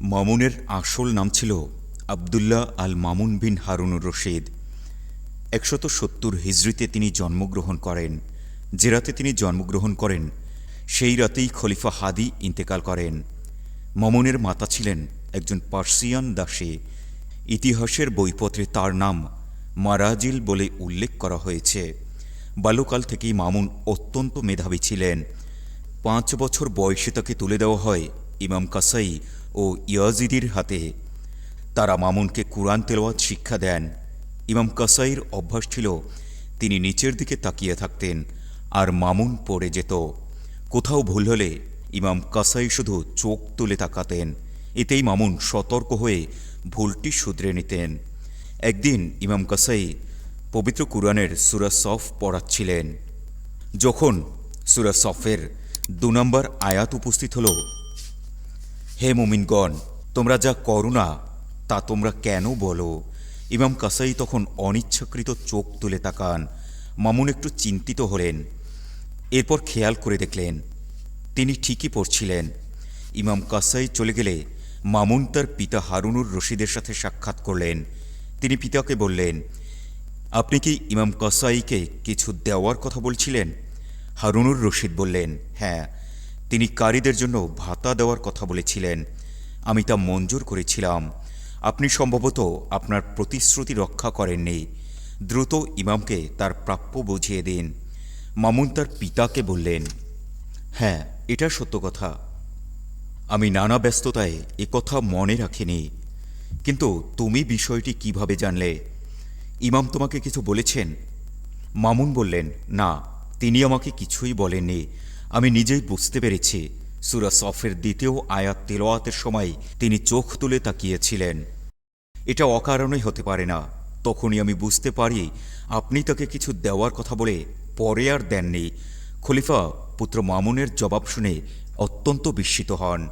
মামুনের আসল নাম ছিল আবদুল্লাহ আল মামুন বিন হারুনুর রশিদ। একশত সত্তর হিজড়িতে তিনি জন্মগ্রহণ করেন। যে রাতে তিনি জন্মগ্রহণ করেন, সেই রাতেই খলিফা হাদি ইন্তেকাল করেন। মামুনের মাতা ছিলেন একজন পার্সিয়ান দাসী। ইতিহাসের বইপত্রে তার নাম মারাজিল বলে উল্লেখ করা হয়েছে। বাল্যকাল থেকেই মামুন অত্যন্ত মেধাবী ছিলেন। পাঁচ বছর বয়সে তাকে তুলে দেওয়া হয় ইমাম কাসাই ও ইয়াজিদির হাতে তারা মামুনকে কুরআন তেলাওয়াত শিক্ষা দেন। ইমাম কাসাইর অভ্যাস ছিল তিনি নিচের দিকে তাকিয়ে থাকতেন আর মামুন পড়ে যেত। কোথাও ভুল হলে ইমাম কাসাই শুধু চোখ তুলে তাকাতেন, এতেই মামুন সতর্ক হয়ে ভুলটি শুধরে নিতেন। একদিন ইমাম কাসাই পবিত্র কুরআনের সুরা সফ পড়াচ্ছিলেন। যখন সুরা সফের দু নম্বর আয়াত উপস্থিত হল হে মুমিনগণ, তোমরা যা করো না, তা তোমরা কেন বলো? ইমাম কাসাই তখন অনিচ্ছাকৃত চোখ তুলে তাকান, মামুন একটু চিন্তিত হলেন। এরপর খেয়াল করে দেখলেন, তিনি ঠিকই পড়ছিলেন। ইমাম কাসাই চলে গেলে মামুন তার পিতা হারুনুর রশিদের সাথে সাক্ষাৎ করলেন। তিনি পিতাকে বললেন, আপনি কি ইমাম কাসাইকে কিছু দেওয়ার কথা বলছিলেন? হারুনুর রশিদ বললেন হ্যাঁ। তিনি কারীদের জন্য ভাতা দেওয়ার কথা বলেছিলেন। আমি তা মঞ্জুর করেছিলাম। আপনি সম্ভবত আপনার প্রতিশ্রুতি রক্ষা করেননি। দ্রুত ইমামকে তার প্রাপ্য বুঝিয়ে দিন। মামুন তার পিতাকে বললেন হ্যাঁ এটা সত্য কথা। আমি নানা ব্যস্ততায় কথা মনে রাখিনি। কিন্তু তুমি বিষয়টি কীভাবে জানলে? ইমাম তোমাকে কিছু বলেছেন? মামুন বললেন, না, তিনি আমাকে কিছুই বলেননি। আমি নিজেই বুঝতে পেরেছি, সুরা সফের দ্বিতীয় আয়াত তেলোয়াতের সময় তিনি চোখ তুলে তাকিয়েছিলেন। এটা অকারণেই হতে পারে না। তখনই আমি বুঝতে পারি, আপনি তাকে কিছু দেওয়ার কথা বলে পরে আর দেননি। খলিফা পুত্র মামুনের জবাব শুনে অত্যন্ত বিস্মিত হন।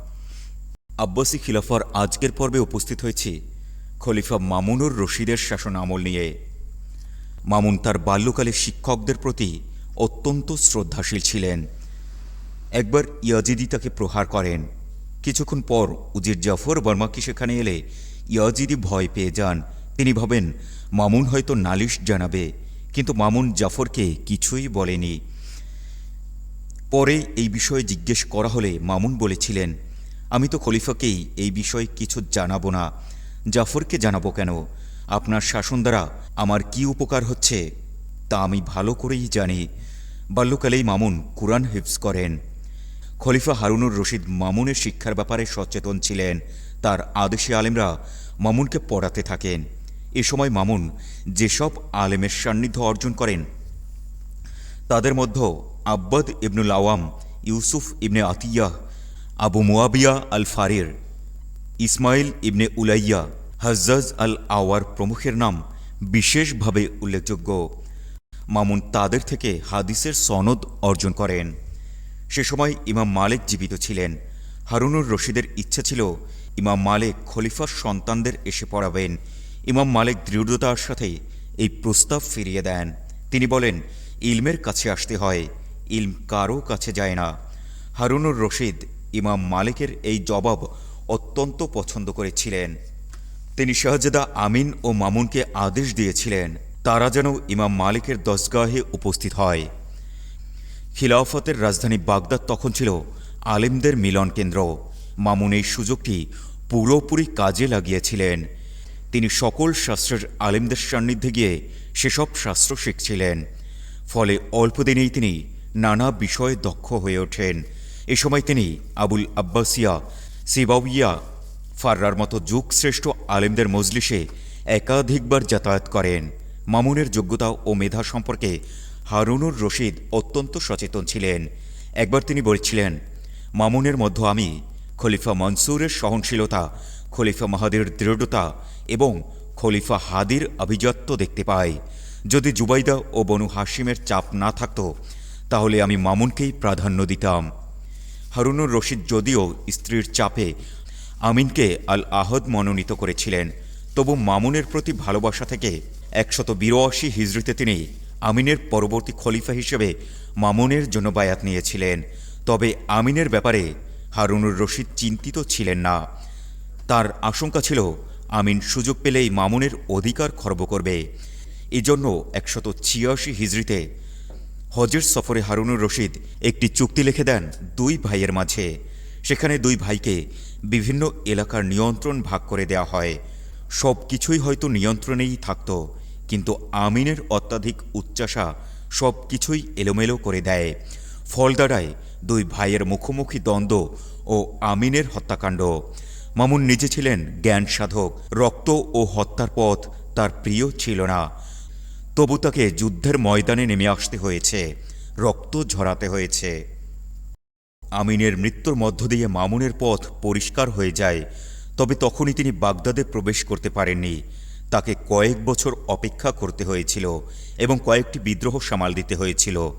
আব্বাসী খিলাফার আজকের পর্বে উপস্থিত হয়েছে, খলিফা মামুনুর রশিদের শাসন আমল নিয়ে। মামুন তার বাল্যকালে শিক্ষকদের প্রতি অত্যন্ত শ্রদ্ধাশীল ছিলেন। একবার ইয়াজিদি তাকে প্রহার করেন। কিছুক্ষণ পর উজির জাফর বর্মাকি সেখানে এলে ইয়াজিদি ভয় পেয়ে যান। তিনি ভাবেন, মামুন হয়তো নালিশ জানাবে, কিন্তু মামুন জাফরকে কিছুই বলেনি। পরে এই বিষয়ে জিজ্ঞেস করা হলে মামুন বলেছিলেন, আমি তো খলিফাকেই এই বিষয়ে কিছু জানাব না। জাফরকে জানাব কেন? আপনার শাসন দ্বারা আমার কি উপকার হচ্ছে, তা আমি ভালো করেই জানি। বাল্যকালেই মামুন কুরআন হিফজ করেন। খলিফা হারুনুর রশিদ মামুনের শিক্ষার ব্যাপারে সচেতন ছিলেন। তার আদেশি আলেমরা মামুনকে পড়াতে থাকেন। এ সময় মামুন যেসব আলেমের সান্নিধ্য অর্জন করেন, তাদের মধ্যে Abbad Ibnul Awam, Yusuf ibn Atiyah, Abu Muawiya al Farir Ismail ibn Ulayya, Hajjaj al Awar প্রমুখের নাম বিশেষভাবে উল্লেখযোগ্য। মামুন তাদের থেকে হাদিসের সনদ অর্জন করেন। সে সময় ইমাম মালিক জীবিত ছিলেন। হারুনুর রশিদের ইচ্ছা ছিল, ইমাম মালিক খলিফার সন্তানদের এসে পড়াবেন। ইমাম মালিক দৃঢ়তার সাথে এই প্রস্তাব ফিরিয়ে দেন। তিনি বলেন, ইলমের কাছে আসতে হয়, ইলম কারও কাছে যায় না। হারুনুর রশিদ ইমাম মালিকের এই জবাব অত্যন্ত পছন্দ করেছিলেন। তিনি শাহজাদা আমিন ও মামুনকে আদেশ দিয়েছিলেন, তারা যেন ইমাম মালিকের দশগাহে উপস্থিত হয়। খিলাফতের রাজধানী বাগদাদ তখন ছিল আলেমদের মিলন কেন্দ্র। মামুন এই সুযোগটি পুরোপুরি কাজে লাগিয়েছিলেন। তিনি সকল শাস্ত্রের আলেমদের সান্নিধ্যে গিয়ে সেসব শাস্ত্র শিখছিলেন। ফলে অল্প দিনেই তিনি নানা বিষয়ে দক্ষ হয়ে ওঠেন। এ সময় তিনি আবুল আব্বাসিয়া, সিবাউইয়া, ফার্রার মতো যুগশ্রেষ্ঠ আলেমদের মজলিসে একাধিকবার যাতায়াত করেন। মামুনের যোগ্যতা ও মেধা সম্পর্কে হারুনুর রশিদ অত্যন্ত সচেতন ছিলেন। একবার তিনি বলেছিলেন, মামুনের মধ্য আমি খলিফা মনসুরের সহনশীলতা, খলিফা মাহাদের দৃঢ়তা এবং খলিফা হাদির আভিজাত্য দেখতে পাই। যদি জুবাইদা ও বনু হাসিমের চাপ না থাকত, তাহলে আমি মামুনকেই প্রাধান্য দিতাম। হারুনুর রশিদ যদিও স্ত্রীর চাপে আমিনকে আল আহদ মনোনীত করেছিলেন, তবু মামুনের প্রতি ভালোবাসা থেকে একশত বিরাশি হিজড়িতে তিনি আমিনের পরবর্তী খলিফা হিসেবে মামুনের জন্য বায়াত নিয়েছিলেন। তবে আমিনের ব্যাপারে হারুনুর রশিদ চিন্তিত ছিলেন না। তার আশঙ্কা ছিল, আমিন সুযোগ পেলেই মামুনের অধিকার খর্ব করবে। এজন্য একশত ছিয়াশি হিজড়িতে হজের সফরে হারুনুর রশিদ একটি চুক্তি লিখে দেন দুই ভাইয়ের মাঝে। সেখানে দুই ভাইকে বিভিন্ন এলাকার নিয়ন্ত্রণ ভাগ করে দেওয়া হয়। সব কিছুই হয়তো নিয়ন্ত্রণেই থাকত। কিন্তু আমিনের অত্যাধিক উচ্চাসা সব কিছুই এলোমেলো করে দেয়। ফল দাঁড়ায় দুই ভাইয়ের মুখোমুখি দ্বন্দ্ব ও আমিনের হত্যাকাণ্ড। মামুন নিজে ছিলেন জ্ঞান সাধক, রক্ত ও হত্যার পথ তার প্রিয় ছিল না। তবু তাকে যুদ্ধের ময়দানে নেমে আসতে হয়েছে, রক্ত ঝরাতে হয়েছে। আমিনের মৃত্যুর মধ্য দিয়ে মামুনের পথ পরিষ্কার হয়ে যায়, তবে তখনই তিনি বাগদাদে প্রবেশ করতে পারেননি। তাকে কয়েক বছর অপেক্ষা করতে হয়েছিল এবং কয়েকটি বিদ্রোহ সামাল দিতে হয়েছিল।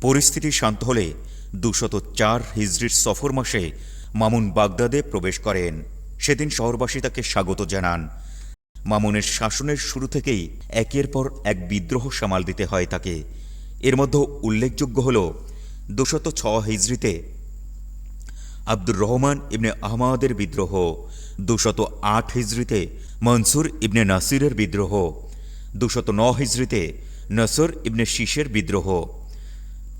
পরিস্থিতি শান্ত হলে দুশত চার হিজড়ির সফর মাসে মামুন বাগদাদে প্রবেশ করেন। সেদিন শহরবাসী তাকে স্বাগত জানান। মামুনের শাসনের শুরু থেকেই একের পর এক বিদ্রোহ সামাল দিতে হয় তাকে। এর মধ্যে উল্লেখযোগ্য হল দুশত ছ হিজড়িতে আব্দুর রহমান ইবনে আহমাদের বিদ্রোহ দুশত আট হিজড়িতে মনসুর ইবনে নাসিরের বিদ্রোহ। দুশত ন হিজড়িতে নসর ইবনে শীষের বিদ্রোহ।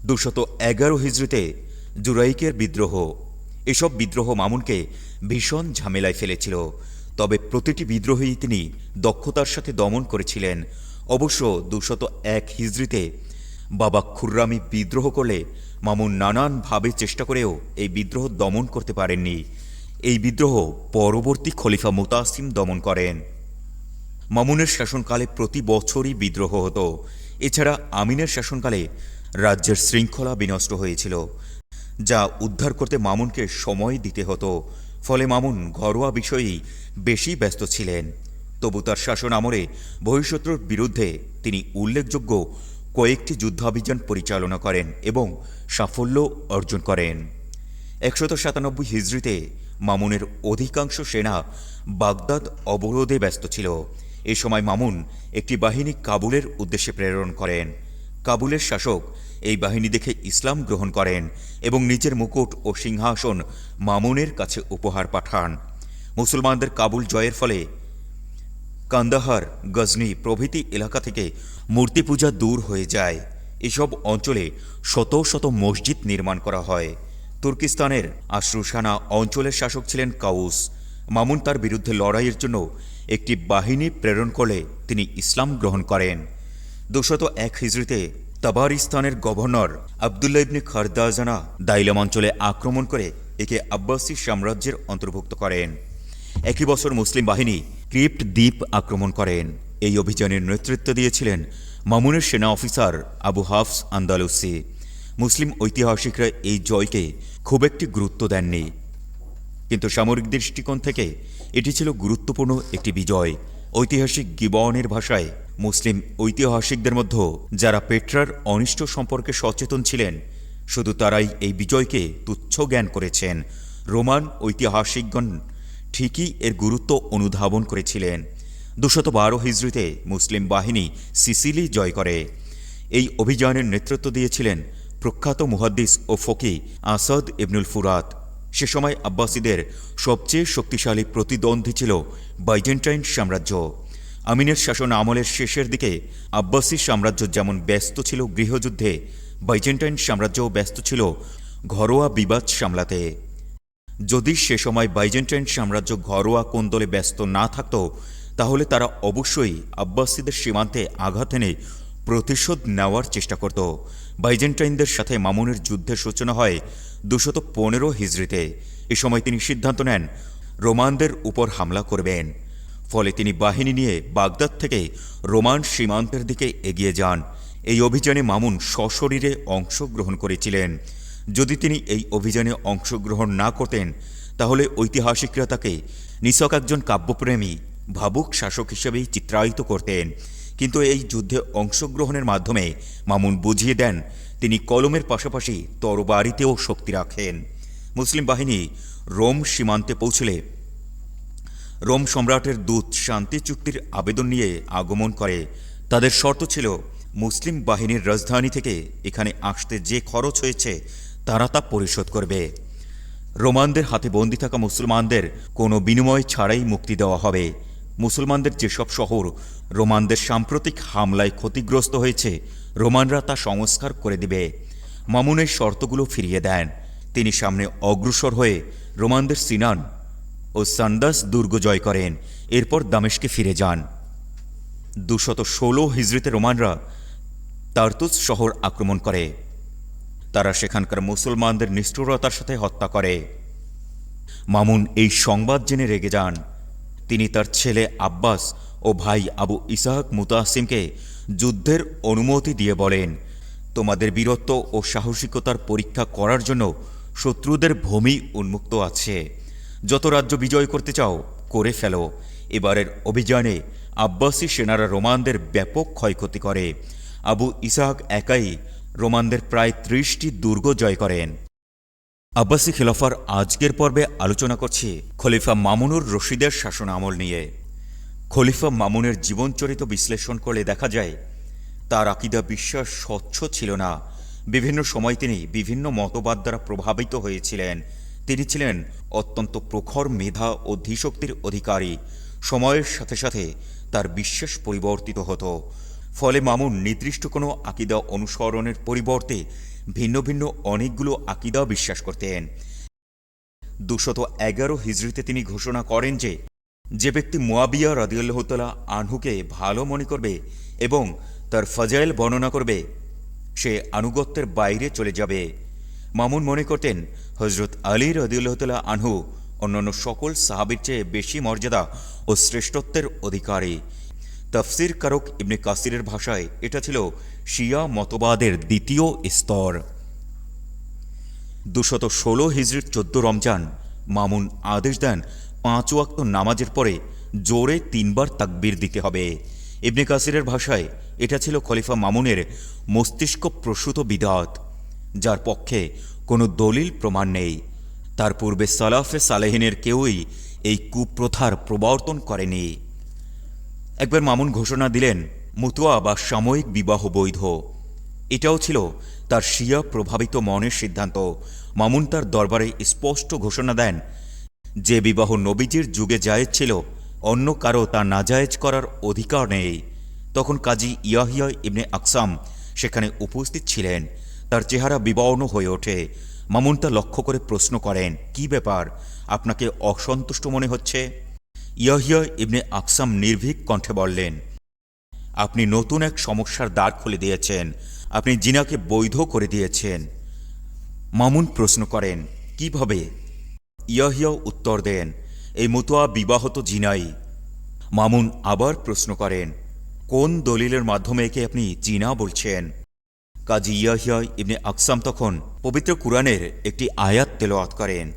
দুশত এগারো হিজড়িতে জুরাইকের বিদ্রোহ। এসব বিদ্রোহ মামুনকে ভীষণ ঝামেলায় ফেলেছিল। তবে প্রতিটি বিদ্রোহী তিনি দক্ষতার সাথে দমন করেছিলেন। অবশ্য দুশত এক হিজড়িতে বাবা খুররামি বিদ্রোহ করলে মামুন নানানভাবে চেষ্টা করেও এই বিদ্রোহ দমন করতে পারেননি। এই বিদ্রোহ পরবর্তী খলিফা মুতাসিম দমন করেন। মামুনের শাসনকালে প্রতি বছরই বিদ্রোহ হতো। এছাড়া আমিনের শাসনকালে রাজ্যের শৃঙ্খলা বিনষ্ট হয়েছিল, যা উদ্ধার করতে মামুনকে সময় দিতে হতো। ফলে মামুন ঘরোয়া বিষয়েই বেশি ব্যস্ত ছিলেন। তবু তার শাসন আমলে বহিঃশত্রুর বিরুদ্ধে তিনি উল্লেখযোগ্য কয়েকটি যুদ্ধাভিযান পরিচালনা করেন এবং সাফল্য অর্জন করেন। একশত সাতানব্বই হিজড়িতে মামুনের অধিকাংশ সেনা বাগদাদ অবরোধে ব্যস্ত ছিল। এ সময় মামুন একটি বাহিনী কাবুলের উদ্দেশ্যে প্রেরণ করেন। কাবুলের শাসক এই বাহিনী দেখে ইসলাম গ্রহণ করেন এবং নিজের মুকুট ও সিংহাসন মামুনের কাছে উপহার পাঠান। মুসলমানদের কাবুল জয়ের ফলে কান্দাহার, গজনি প্রভৃতি এলাকা থেকে মূর্তি পূজা দূর হয়ে যায়। এসব অঞ্চলে শত শত মসজিদ নির্মাণ করা হয়। তুর্কিস্তানের আশ্রুসানা অঞ্চলের শাসক ছিলেন কাউস। মামুন তার বিরুদ্ধে লড়াইয়ের জন্য একটি বাহিনী প্রেরণ করলে তিনি ইসলাম গ্রহণ করেন। দুশত এক হিজড়িতে তাবারিস্তানের গভর্নর আবদুল্লা ইবনে খারদাজানা দাইলাম অঞ্চলে আক্রমণ করে একে আব্বাসী সাম্রাজ্যের অন্তর্ভুক্ত করেন। একই বছর মুসলিম বাহিনী ক্রিপ্ট দ্বীপ আক্রমণ করেন। এই অভিযানের নেতৃত্ব দিয়েছিলেন মামুনের সেনা অফিসার আবু হাফস আন্দালুসি। মুসলিম ঐতিহাসিকরা এই জয়কে খুব একটি গুরুত্ব দেননি। কিন্তু সামরিক দৃষ্টিকোণ থেকে এটি ছিল গুরুত্বপূর্ণ একটি বিজয়। ঐতিহাসিক গিবনের ভাষায় মুসলিম ঐতিহাসিকদের মধ্যে যারা পেট্রার অনিষ্ট সম্পর্কে সচেতন ছিলেন, শুধু তারাই এই বিজয়কে তুচ্ছ জ্ঞান করেছেন। রোমান ঐতিহাসিকগণ ঠিকই এর গুরুত্ব অনুধাবন করেছিলেন। দুশত বারো হিজড়িতে মুসলিম বাহিনী সিসিলি জয় করে। এই অভিযানের নেতৃত্ব দিয়েছিলেন প্রখ্যাত মুহাদ্দিস ও ফকি আসাদ ইবনুল ফুরাত। সে সময় আব্বাসীদের সবচেয়ে শক্তিশালী প্রতিদ্বন্দ্বী ছিল বাইজেন্টাইন সাম্রাজ্য। আমিনের শাসন আমলের শেষের দিকে আব্বাসী সাম্রাজ্য যেমন ব্যস্ত ছিল গৃহযুদ্ধে, বাইজেন্টাইন সাম্রাজ্যও ব্যস্ত ছিল ঘরোয়া বিবাদ সামলাতে। যদি সে সময় বাইজেন্টাইন সাম্রাজ্য ঘরোয়া কোন্দলে ব্যস্ত না থাকত, তাহলে তারা অবশ্যই আব্বাসীদের সীমান্তে আঘাত এনে প্রতিশোধ নেওয়ার চেষ্টা করত। বাইজেন্টাইনদের সাথে মামুনের যুদ্ধের সূচনা হয় দুশত পনেরো হিজড়িতে। এ সময় তিনি সিদ্ধান্ত নেন, রোমানদের উপর হামলা করবেন। ফলে তিনি বাহিনী নিয়ে বাগদাদ থেকে রোমান সীমান্তের দিকে এগিয়ে যান। এই অভিযানে মামুন সশরীরে অংশগ্রহণ করেছিলেন। যদি তিনি এই অভিযানে অংশগ্রহণ না করতেন, তাহলে ঐতিহাসিকরা তাকে নিছক একজন কাব্যপ্রেমী, ভাবুক শাসক হিসেবেই চিত্রায়িত করতেন। কিন্তু এই যুদ্ধে অংশগ্রহণের মাধ্যমে মামুন বুঝিয়ে দেন, তিনি কলমের পাশাপাশি তরবারিতেও শক্তি রাখেন। মুসলিম বাহিনী রোম সীমান্তে পৌঁছলে রোম সম্রাটের দূত শান্তি চুক্তির আবেদন নিয়ে আগমন করে। তাদের শর্ত ছিল, মুসলিম বাহিনীর রাজধানী থেকে এখানে আসতে যে খরচ হয়েছে, তারা তা পরিশোধ করবে। রোমানদের হাতে বন্দি থাকা মুসলমানদের কোনো বিনিময় ছাড়াই মুক্তি দেওয়া হবে। মুসলমানদের যেসব শহর রোমানদের সাম্প্রতিক হামলায় ক্ষতিগ্রস্ত হয়েছে, রোমানরা তা সংস্কার করে দিবে। মামুনের শর্তগুলো ফিরিয়ে দেন। তিনি সামনে অগ্রসর হয়ে রোমানদের সিনান ও সান্দাস দুর্গ জয় করেন। এরপর দামেশকে ফিরে যান। দুশত ষোলো হিজড়িতে রোমানরা তার্তুস শহর আক্রমণ করে। তারা সেখানকার মুসলমানদের নিষ্ঠুরতার সাথে হত্যা করে। মামুন এই সংবাদ জেনে রেগে যান। তিনি তার ছেলে আব্বাস ও ভাই আবু ইসাহাক মুতাসিমকে যুদ্ধের অনুমতি দিয়ে বলেন, তোমাদের বীরত্ব ও সাহসিকতার পরীক্ষা করার জন্য শত্রুদের ভূমি উন্মুক্ত আছে। যত রাজ্য বিজয় করতে চাও, করে ফেলো। এবারের অভিযানে আব্বাসী সেনারা রোমানদের ব্যাপক ক্ষয়ক্ষতি করে। আবু ইসাহাক একাই রোমানদের প্রায় ত্রিশটি দুর্গ জয় করেন। আব্বাসী খিলাফার আজকের পর্বে আলোচনা করছি খলিফা মামুনুর রশিদের শাসন আমল নিয়ে। খলিফা মামুনের জীবনচরিত বিশ্লেষণ করলে দেখা যায়, তার আকিদা বিশ্বাস স্বচ্ছ ছিল না। বিভিন্ন সময় তিনি বিভিন্ন মতবাদ দ্বারা প্রভাবিত হয়েছিলেন। তিনি ছিলেন অত্যন্ত প্রখর মেধা ও ধীশক্তির অধিকারী। সময়ের সাথে সাথে তার বিশ্বাস পরিবর্তিত হতো। ফলে মামুন নির্দিষ্ট কোনো আকিদা অনুসরণের পরিবর্তে ভিন্ন ভিন্ন অনেকগুলো আকিদা বিশ্বাস করতেন। দুশত এগারো হিজড়িতে তিনি ঘোষণা করেন যে যে ব্যক্তি মুয়াবিয়া রাদিউল্লাহতালা আনহুকে ভালো মনে করবে এবং তার ফজাইল বর্ণনা করবে, সে আনুগত্যের বাইরে চলে যাবে। মামুন মনে করতেন হজরত আলী রদিউল্লাহতালা আনহু অন্যান্য সকল সাহাবির চেয়ে বেশি মর্যাদা ও শ্রেষ্ঠত্বের অধিকারী। তফসির কারক ইবনে কাসিরের ভাষায় এটা ছিল শিয়া মতবাদের দ্বিতীয় স্তর। দুশত ষোলো হিজড়ির চোদ্দ রমজান, মামুন আদেশ দেন পাঁচ ওয়াক্ত নামাজের পরে জোরে তিনবার তাকবির দিতে হবে। ইবনে কাসিরের ভাষায় এটা ছিল খলিফা মামুনের মস্তিষ্ক প্রসূত বিদাত, যার পক্ষে কোনো দলিল প্রমাণ নেই। তার পূর্বে সালাফে সালেহিনের কেউই এই কুপ্রথার প্রবর্তন করেনি। একবার মামুন ঘোষণা দিলেন মুতুয়া বা সাময়িক বিবাহ বৈধ। এটাও ছিল তার শিয়া প্রভাবিত মনের সিদ্ধান্ত। মামুন তার দরবারে স্পষ্ট ঘোষণা দেন, যে বিবাহ নবীজির যুগে জায়েজ ছিল, অন্য কারও তা নাজায়েজ করার অধিকার নেই। তখন কাজী ইয়াহিয়া ইবনে আকসাম সেখানে উপস্থিত ছিলেন। তার চেহারা বিবর্ণ হয়ে ওঠে। মামুন তা লক্ষ্য করে প্রশ্ন করেন, কি ব্যাপার? আপনাকে অসন্তুষ্ট মনে হচ্ছে? ইয়াহিয়া ইবনে আকসাম নির্ভীক কণ্ঠে বললেন আপনি নতুন এক সমস্যার দ্বার খুলে দিয়েছেন। আপনি জিনাকে বৈধ করে দিয়েছেন। মামুন প্রশ্ন করেন, কীভাবে? ইয়াহিয়া উত্তর দেন, এই মতুয়া বিবাহত জিনাই। মামুন আবার প্রশ্ন করেন, কোন দলিলের মাধ্যমে একে আপনি জিনা বলছেন? কাজী ইয়াহিয়া ইবনে আকসাম তখন পবিত্র কুরআনের একটি আয়াত তেলাওয়াত করেন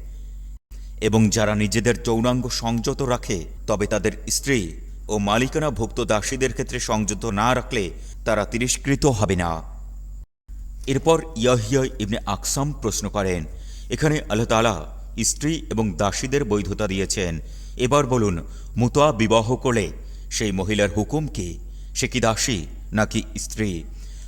এবং যারা নিজেদের যৌনাঙ্গ সংযত রাখে, তবে তাদের স্ত্রী ও মালিকানা ভুক্ত দাসীদের ক্ষেত্রে সংযুক্ত না রাখলে তারা তিরস্কৃত হবে না। এরপর ইয়াহিয়া ইবনে আকসাম প্রশ্ন করেন, এখানে আল্লাহ তালা স্ত্রী এবং দাসীদের বৈধতা দিয়েছেন। এবার বলুন, মুতা বিবাহ করলে সেই মহিলার হুকুম কি? সে কি দাসী নাকি স্ত্রী?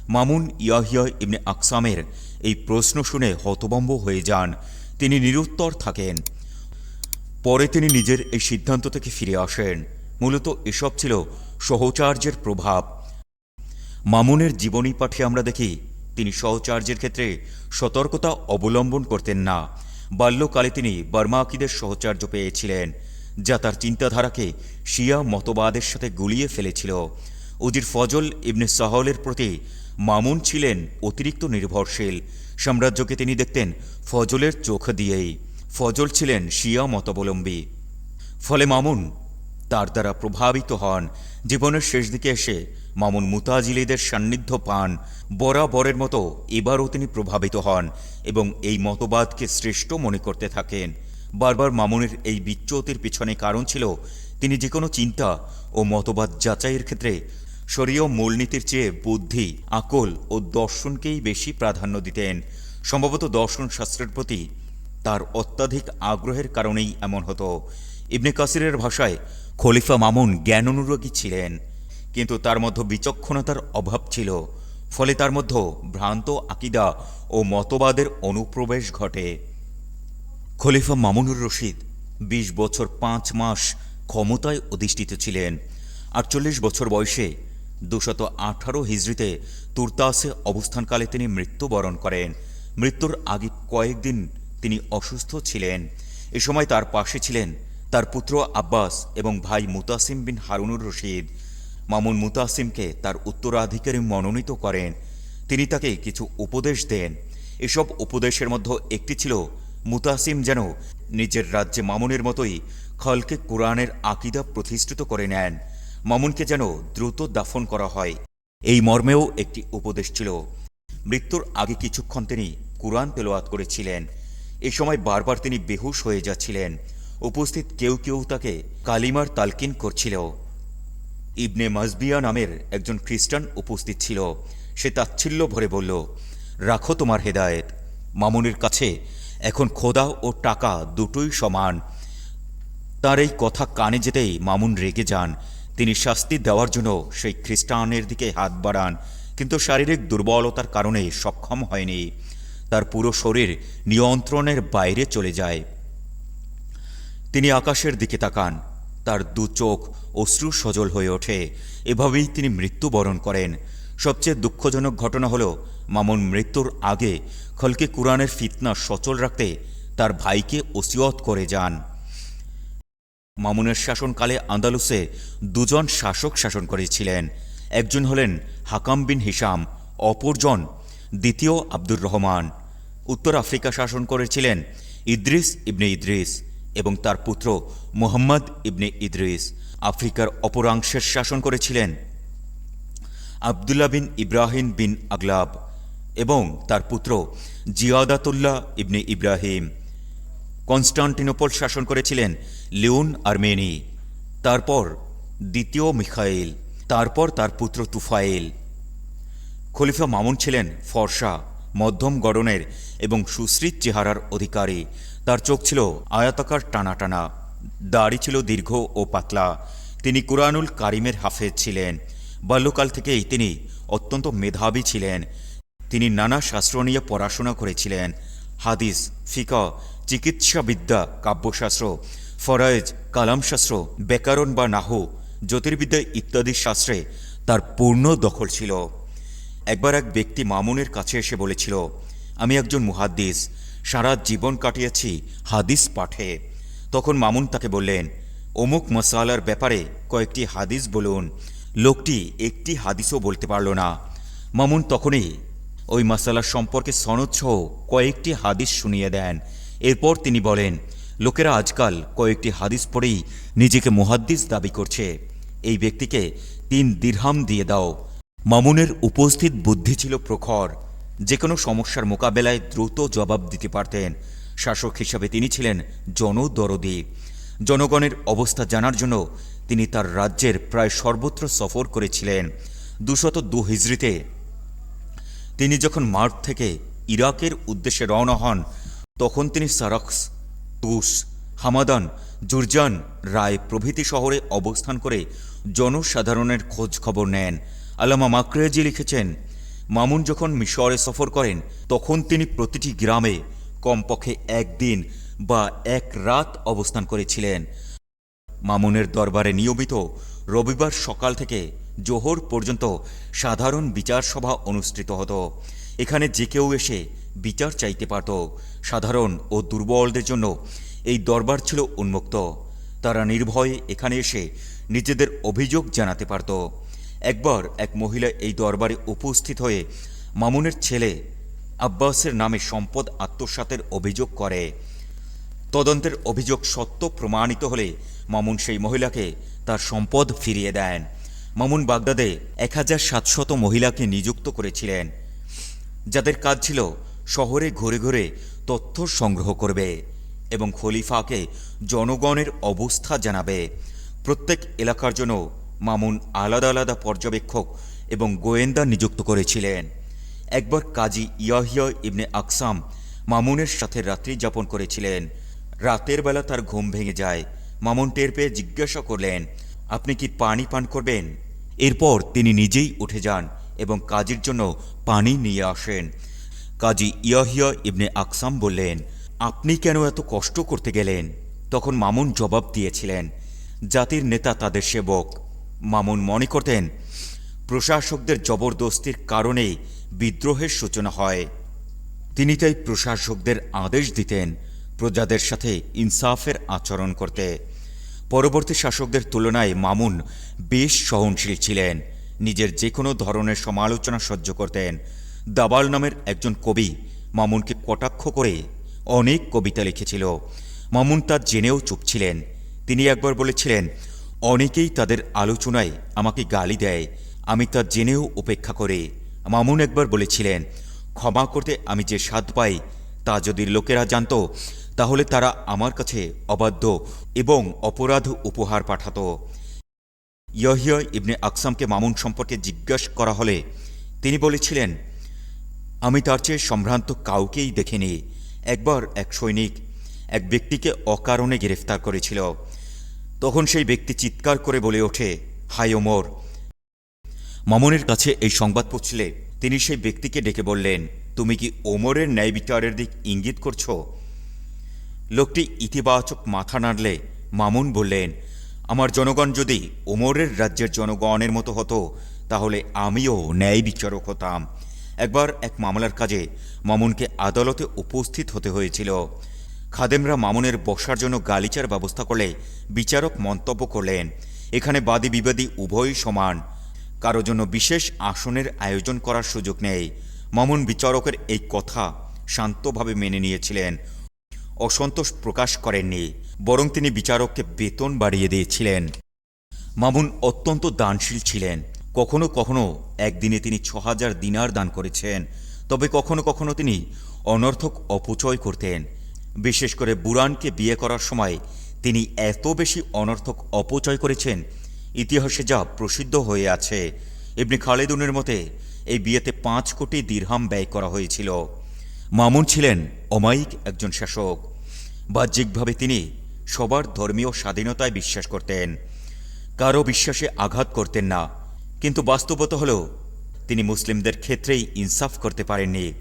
মামুন ইয়াহিয়া ইবনে আকসামের এই প্রশ্ন শুনে হতবম্ব হয়ে যান। তিনি নিরুত্তর থাকেন। পরে তিনি নিজের এই সিদ্ধান্ত থেকে ফিরে আসেন। মূলত এসব ছিল সহচার্যের প্রভাব। মামুনের জীবনী পাঠে আমরা দেখি, তিনি সহচার্যের ক্ষেত্রে সতর্কতা অবলম্বন করতেন না। বাল্যকালে তিনি বর্মাকিদের সহচার্য পেয়েছিলেন, যা তার চিন্তাধারাকে শিয়া মতবাদের সাথে গুলিয়ে ফেলেছিল। উজির ফজল ইবনে সাহলের প্রতি মামুন ছিলেন অতিরিক্ত নির্ভরশীল। সাম্রাজ্যকে তিনি দেখতেন ফজলের চোখ দিয়েই। ফজল ছিলেন শিয়া মতাবলম্বী। ফলে মামুন তার দ্বারা প্রভাবিত হন। জীবনের শেষ দিকে এসে মামুন মুতাজিলিদের সান্নিধ্য পান। বরাবরের মতো এবারও তিনি প্রভাবিত হন এবং এই মতবাদকে শ্রেষ্ঠ মনে করতে থাকেন। বারবার মামুনের এই বিচ্যুতির পিছনে কারণ ছিল তিনি যে কোনো চিন্তা ও মতবাদ যাচাইয়ের ক্ষেত্রে শরীয় মূলনীতির চেয়ে বুদ্ধি, আকল ও দর্শনকেই বেশি প্রাধান্য দিতেন। সম্ভবত দর্শন শাস্ত্রের প্রতি তার অত্যাধিক আগ্রহের কারণেই এমন হতো। ইবনে কাসিরের ভাষায় খলিফা মামুন জ্ঞান অনুরাগী ছিলেন, কিন্তু তার মধ্যে বিচক্ষণতার অভাব ছিল, ফলে তার মধ্যে ভ্রান্ত আকিদা ও মতবাদের অনুপ্রবেশ ঘটে। খলিফা মামুনুর রশিদ বিশ বছর পাঁচ মাস ক্ষমতায় অধিষ্ঠিত ছিলেন, আটচল্লিশ বছর বয়সে দুশত আঠারো হিজড়িতে তুর্তাসে অবস্থানকালে তিনি মৃত্যুবরণ করেন। মৃত্যুর আগে কয়েকদিন তিনি অসুস্থ ছিলেন। এ সময় তার পাশে ছিলেন তার পুত্র আব্বাস এবং ভাই মুতাসিম বিন হারুনুর রশিদ। মামুন মুতাসিমকে তার উত্তরাধিকারী মনোনীত করেন। তিনি তাকে কিছু উপদেশ দেন। এসব উপদেশের মধ্যে একটি ছিল, মুতাসিম যেন নিজের রাজ্যে মামুনের মতোই খলকে কোরআনের আকিদা প্রতিষ্ঠিত করে নেন। মামুনকে যেন দ্রুত দাফন করা হয়। এই মর্মেও একটি উপদেশ ছিল। মৃত্যুর আগে কিছুক্ষণ তিনি কোরআন তেলোয়াত করেছিলেন। এ সময় বারবার তিনি বেহুশ হয়ে যাচ্ছিলেন। উপস্থিত কেউ কেউ তাকে কালিমার তালকিন করছিল। ইবনে মাজবিয়া নামের একজন খ্রিস্টান উপস্থিত ছিল। সে তাচ্ছিল্য ভরে বলল, রাখো তোমার হেদায়েত। মামুনের কাছে এখন খোদা ও টাকা দুটোই সমান। তার এই কথা কানে যেতেই মামুন রেগে যান। তিনি শাস্তি দেওয়ার জন্য সেই খ্রিস্টানের দিকে হাত বাড়ান, কিন্তু শারীরিক দুর্বলতার কারণে সক্ষম হয়নি। তার পুরো শরীর নিয়ন্ত্রণের বাইরে চলে যায়। তিনি আকাশের দিকে তাকান। তার দু চোখ অশ্রু সজল হয়ে ওঠে। এভাবেই তিনি মৃত্যুবরণ করেন। সবচেয়ে দুঃখজনক ঘটনা হল, মামুন মৃত্যুর আগে খলকে কুরআনের ফিতনা সচল রাখতে তার ভাইকে ওসিয়ত করে যান। মামুনের শাসনকালে আন্দালুসে দুজন শাসক শাসন করেছিলেন। একজন হলেন হাকাম বিন হিসাম অপরজন দ্বিতীয় আব্দুর রহমান। উত্তর আফ্রিকা শাসন করেছিলেন ইদ্রিস ইবনে ইদ্রিস। এবং তার পুত্র মোহাম্মদ ইবনে ইদ্রিস আফ্রিকার অপরাংশের শাসন করেছিলেন। আবদুল্লাহ বিন ইব্রাহিম বিন আগলাব এবং তার পুত্র জিয়াদাতুল্লাহ ইবনে ইব্রাহিম কনস্টান্টিনোপল শাসন করেছিলেন লিওন আর্মেনি। তারপর দ্বিতীয় মিখাইল, তারপর তার পুত্র তুফাইল। খলিফা মামুন ছিলেন ফর্সা, মধ্যম গড়নের এবং সুশ্রীত চেহারার অধিকারী। তার চোখ ছিল আয়াতাকার টানা টানা দাড়ি ছিল দীর্ঘ ও পাতলা। তিনি কুরআনুল কারিমের হাফেজ ছিলেন। বাল্যকাল থেকেই তিনি অত্যন্ত মেধাবী ছিলেন। তিনি নানা শাস্ত্র নিয়ে পড়াশোনা করেছিলেন। হাদিস, ফিকা, চিকিৎসাবিদ্যা, কাব্যশাস্ত্র, ফরায়েজ, কালামশাস্ত্র, ব্যাকরণ বা নাহু, জ্যোতির্বিদ্যা ইত্যাদি শাস্ত্রে তার পূর্ণ দখল ছিল। একবার এক ব্যক্তি মামুনের কাছে এসে বলেছিল, আমি একজন মুহাদ্দিস। সারা জীবন কাটিয়েছি হাদিস পাঠে। তখন মামুন তাকে বললেন, অমুক মশালার ব্যাপারে কয়েকটি হাদিস বলুন। লোকটি একটি হাদিসও বলতে পারল না। মামুন তখনই ওই মশালার সম্পর্কে সনদসহ কয়েকটি হাদিস শুনিয়ে দেন। এরপর তিনি বলেন, লোকেরা আজকাল কয়েকটি হাদিস পড়েই নিজেকে মুহাদ্দিস দাবি করছে। এই ব্যক্তিকে তিন দিরহাম দিয়ে দাও। মামুনের উপস্থিত বুদ্ধি ছিল প্রখর। যে কোনো সমস্যার মোকাবেলায় দ্রুত জবাব দিতে পারতেন। শাসক হিসাবে তিনি ছিলেন জনদরদি। জনগণের অবস্থা জানার জন্য তিনি তার রাজ্যের প্রায় সর্বত্র সফর করেছিলেন। দুশত দু হিজড়িতে তিনি যখন মার্ট থেকে ইরাকের উদ্দেশ্যে রওনা হন, তখন তিনি সারাক্স তুস, হামাদান, জুরজান, রায় প্রভৃতি শহরে অবস্থান করে জনসাধারণের খোঁজ খবর নেন। আলামা মাকরেজি লিখেছেন মামুন যখন মিশরে সফর করেন, তখন তিনি প্রতিটি গ্রামে কমপক্ষে একদিন বা এক রাত অবস্থান করেছিলেন। মামুনের দরবারে নিয়মিত রবিবার সকাল থেকে জোহর পর্যন্ত সাধারণ বিচার সভা অনুষ্ঠিত হতো। এখানে যে কেউ এসে বিচার চাইতে পারত। সাধারণ ও দুর্বলদের জন্য এই দরবার ছিল উন্মুক্ত। তারা নির্ভয়ে এখানে এসে নিজেদের অভিযোগ জানাতে পারত। একবার এক মহিলা এই দরবারে উপস্থিত হয়ে মামুনের ছেলে আব্বাসের নামে সম্পদ আত্মসাতের অভিযোগ করে। তদন্তের অভিযোগ সত্য প্রমাণিত হলে মামুন সেই মহিলাকে তার সম্পদ ফিরিয়ে দেন। মামুন বাগদাদে এক হাজার সাতশত মহিলাকে নিযুক্ত করেছিলেন। যাদের কাজ ছিল শহরে ঘুরে ঘুরে তথ্য সংগ্রহ করবে এবং খলিফাকে জনগণের অবস্থা জানাবে। প্রত্যেক এলাকার জন্য মামুন আলাদা আলাদা পর্যবেক্ষক এবং গোয়েন্দা নিযুক্ত করেছিলেন। একবার কাজী ইয়াহিয়া ইবনে আকসাম মামুনের সাথে রাত্রি যাপন করেছিলেন। রাতের বেলা তার ঘুম ভেঙে যায়। মামুন টের পেয়ে জিজ্ঞাসা করলেন, আপনি কি পানি পান করবেন? এরপর তিনি নিজেই উঠে যান এবং কাজীর জন্য পানি নিয়ে আসেন। কাজী ইয়াহিয়া ইবনে আকসাম বললেন, আপনি কেন এত কষ্ট করতে গেলেন? তখন মামুন জবাব দিয়েছিলেন, জাতির নেতা তাদের সেবক। মামুন মনে করতেন, প্রশাসকদের জবরদস্তির কারণেই বিদ্রোহের সূচনা হয়। তিনি তাই প্রশাসকদের আদেশ দিতেন, প্রজাদের সাথে ইনসাফের আচরণ করতে। পরবর্তী শাসকদের তুলনায় মামুন বেশ সহনশীল ছিলেন, নিজের যে কোনো ধরনের সমালোচনা সহ্য করতেন। দাবাল নামের একজন কবি মামুনকে কটাক্ষ করে অনেক কবিতা লিখেছিল। মামুন তা জেনেও চুপ ছিলেন। তিনি একবার বলেছিলেন অনেকেই তাদের আলোচনায় আমাকে গালি দেয়, আমি তা জেনেও উপেক্ষা করে। মামুন একবার বলেছিলেন, ক্ষমা করতে আমি যে স্বাদ পাই, তা যদি লোকেরা জানত, তাহলে তারা আমার কাছে অবাধ্য এবং অপরাধ উপহার পাঠাতো। ইয়হিয়া ইবনে আকসামকে মামুন সম্পর্কে জিজ্ঞাসা করা হলে তিনি বলেছিলেন, আমি তার চেয়ে সম্ভ্রান্ত কাউকেই দেখিনি। একবার এক সৈনিক এক ব্যক্তিকে অকারণে গ্রেফতার করেছিল। তখন সেই ব্যক্তি চিৎকার করে বলে ওঠে হাই ওমর। মামুনের কাছে এই সংবাদ পৌঁছলে তিনি সেই ব্যক্তিকে ডেকে বললেন, তুমি কি ওমরের ন্যায় বিচারের দিক ইঙ্গিত করছ? লোকটি ইতিবাচক মাথা নাড়লে মামুন বললেন, আমার জনগণ যদি ওমরের রাজ্যের জনগণের মতো হতো, তাহলে আমিও ন্যায় বিচারক হতাম। একবার এক মামলার কাজে মামুনকে আদালতে উপস্থিত হতে হয়েছিল। খাদেমরা মামুনের বসার জন্য গালিচার ব্যবস্থা করলে বিচারক মন্তব্য করলেন। এখানে বাদী বিবাদী উভয়ই সমান। কারও জন্য বিশেষ আসনের আয়োজন করার সুযোগ নেই। মামুন বিচারকের এই কথা শান্তভাবে মেনে নিয়েছিলেন। অসন্তোষ প্রকাশ করেননি, বরং তিনি বিচারককে বেতন বাড়িয়ে দিয়েছিলেন। মামুন অত্যন্ত দানশীল ছিলেন। কখনো কখনো একদিনে তিনি ছ হাজার দিনার দান করেছেন, তবে কখনো কখনো তিনি অনর্থক অপচয় করতেন। বিশেষ করে বুরানকে বিয়ে করার সময় তিনি এত বেশি অনর্থক অপচয় করেছেন, ইতিহাসে যা প্রসিদ্ধ হয়ে আছে। ইবনে খালেদুনের মতে, এই বিয়েতে পাঁচ কোটি দীর্হাম ব্যয় করা হয়েছিল। মামুন ছিলেন অমায়িক একজন শাসক। বাহ্যিকভাবে তিনি সবার ধর্মীয় স্বাধীনতায় বিশ্বাস করতেন। কারও বিশ্বাসে আঘাত করতেন না। কিন্তু বাস্তবতা হল, তিনি মুসলিমদের ক্ষেত্রেই ইনসাফ করতে পারেননি,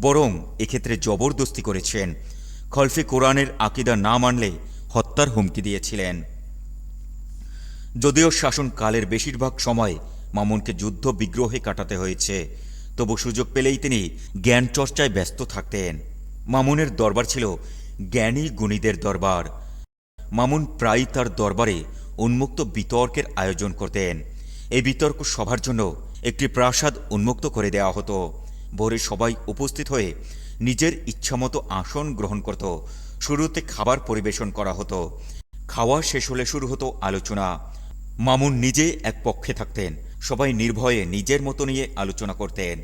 বরং এক্ষেত্রে জবরদস্তি করেছেন। খলফে কোরআনের আকিদা না মানলে হত্যার হুমকি দিয়েছিলেন। যদিও শাসনকালের বেশিরভাগ সময় মামুনকে যুদ্ধ বিগ্রহে কাটাতে হয়েছে, তবু সুযোগ পেলেই তিনি জ্ঞান চর্চায় ব্যস্ত থাকতেন। মামুনের দরবার ছিল জ্ঞানী গুণীদের দরবার। মামুন প্রায়ই তার দরবারে উন্মুক্ত বিতর্কের আয়োজন করতেন। এই বিতর্ক সভার জন্য একটি প্রাসাদ উন্মুক্ত করে দেওয়া হতো। ভোরে সবাই উপস্থিত হয়ে নিজের ইচ্ছামতো আসন গ্রহণ করত। শুরুতে খাবার পরিবেশন করা হতো। খাওয়া শেষ হলে শুরু হতো আলোচনা। মামুন নিজে এক পক্ষে থাকতেন। সবাই নির্ভয়ে নিজের মতো নিয়ে আলোচনা করতেন।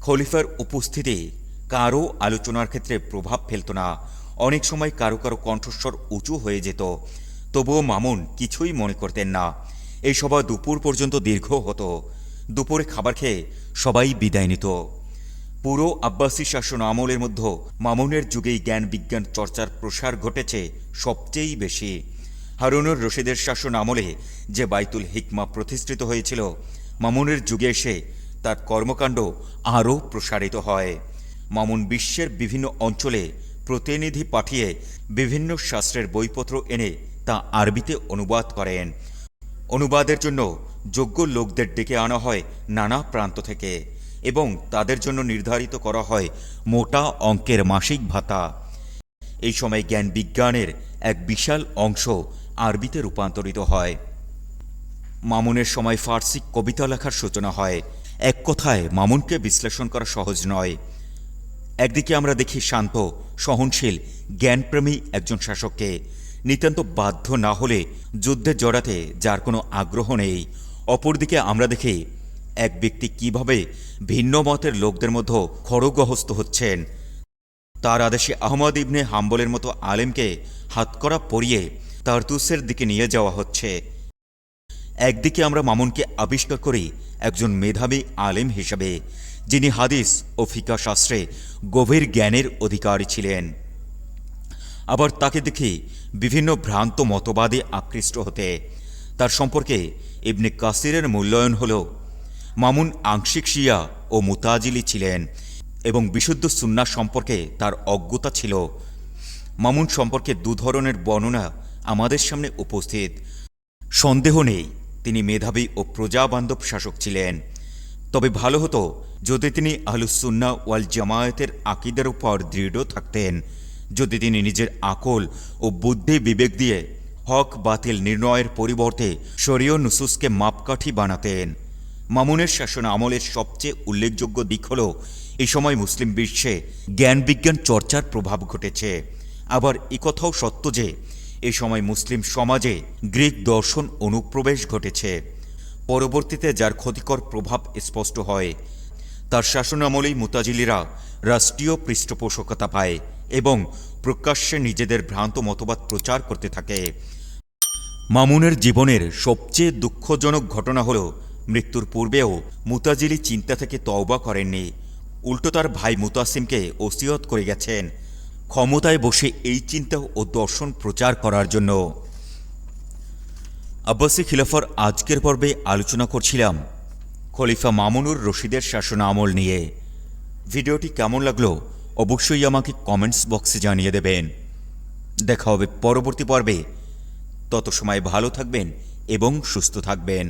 খলিফার উপস্থিতি কারও আলোচনার ক্ষেত্রে প্রভাব ফেলত না। অনেক সময় কারও কারও কণ্ঠস্বর উঁচু হয়ে যেত। তবুও মামুন কিছুই মনে করতেন না। এই সভা দুপুর পর্যন্ত দীর্ঘ হতো। দুপুরে খাবার খেয়ে সবাই বিদায় নিত। পুরো আব্বাসী শাসন আমলের মধ্যে মামুনের যুগেই জ্ঞান বিজ্ঞান চর্চার প্রসার ঘটেছে সবচেয়েই বেশি। হারুনুর রশিদের শাসন আমলে যে বাইতুল হিকমা প্রতিষ্ঠিত হয়েছিল, মামুনের যুগে এসে তার কর্মকাণ্ড আরও প্রসারিত হয়। মামুন বিশ্বের বিভিন্ন অঞ্চলে প্রতিনিধি পাঠিয়ে বিভিন্ন শাস্ত্রের বইপত্র এনে তা আরবিতে অনুবাদ করেন। অনুবাদের জন্য যোগ্য লোকদের ডেকে আনা হয় নানা প্রান্ত থেকে। এবং তাদের জন্য নির্ধারিত করা হয় মোটা অঙ্কের মাসিক ভাতা। এই সময় জ্ঞান বিজ্ঞানের এক বিশাল অংশ আরবিতে রূপান্তরিত হয়। মামুনের সময় ফার্সি কবিতা লেখার সূচনা হয়। এক কথায়, মামুনকে বিশ্লেষণ করা সহজ নয়। একদিকে আমরা দেখি শান্ত, সহনশীল, জ্ঞানপ্রেমী একজন শাসককে। নিতান্ত বাধ্য না হলে যুদ্ধে জড়াতে যার কোনো আগ্রহ নেই। অপরদিকে আমরা দেখি এক ব্যক্তি কীভাবে ভিন্ন মতের লোকদের মধ্যে খড়গহস্ত হচ্ছেন, তার আদেশে আহমদ ইবনে হাম্বলের মতো আলেমকে হাতকড়া পরিয়ে তারতুসের দিকে নিয়ে যাওয়া হচ্ছে। একদিকে আমরা মামুনকে আবিষ্কার করি একজন মেধাবী আলেম হিসাবে, যিনি হাদিস ও ফিকা শাস্ত্রে গভীর জ্ঞানের অধিকারী ছিলেন। আবার তাকে দেখি বিভিন্ন ভ্রান্ত মতবাদে আকৃষ্ট হতে, তার সম্পর্কে ইবনে কাসিরের মূল্যায়ন হল মামুন আংশিক শিয়া ও মুতাজিলি ছিলেন এবং বিশুদ্ধ সুন্না সম্পর্কে তার অজ্ঞতা ছিল। মামুন সম্পর্কে দু ধরনের বর্ণনা আমাদের সামনে উপস্থিত। সন্দেহ নেই, তিনি মেধাবী ও প্রজাবান্ধব শাসক ছিলেন। তবে ভালো হতো যদি তিনি আহলুসুন্না ওয়াল জামায়াতের আকিদের উপর দৃঢ় থাকতেন, যদি তিনি নিজের আকল ও বুদ্ধি বিবেক দিয়ে হক বাতিল নির্ণয়ের পরিবর্তে শরীয় নুসুসকে মাপকাঠি বানাতেন। মামুনের শাসন আমলের সবচেয়ে উল্লেখযোগ্য দিক হল, এই সময় মুসলিম বিশ্বে জ্ঞান বিজ্ঞান চর্চার প্রভাব ঘটেছে। আবার একথাও সত্য যে এই সময় মুসলিম সমাজে গ্রিক দর্শন অনুপ্রবেশ ঘটেছে। পরবর্তীতে যার ক্ষতিকর প্রভাব স্পষ্ট হয়, তার শাসনামলেই মুতাজিলিরা রাষ্ট্রীয় পৃষ্ঠপোষকতা পায় এবং প্রকাশ্যে নিজেদের ভ্রান্ত মতবাদ প্রচার করতে থাকে। মামুনের জীবনের সবচেয়ে দুঃখজনক ঘটনা হল মৃত্যুর পূর্বেও মুতাজিলি চিন্তা থেকে তওবা করেননি। উল্টো তার ভাই মুতাসিমকে ওসিয়ত করে গেছেন। ক্ষমতায় বসে এই চিন্তা ও দর্শন প্রচার করার জন্য। আব্বাসী খিলাফার আজকের পর্বে আলোচনা করছিলাম খলিফা মামুনুর রশিদের শাসন আমল নিয়ে। ভিডিওটি কেমন লাগল অবশ্যই আমাকে কমেন্টস বক্সে জানিয়ে দেবেন। দেখা হবে পরবর্তী পর্বে। তত সময় ভালো থাকবেন এবং সুস্থ থাকবেন।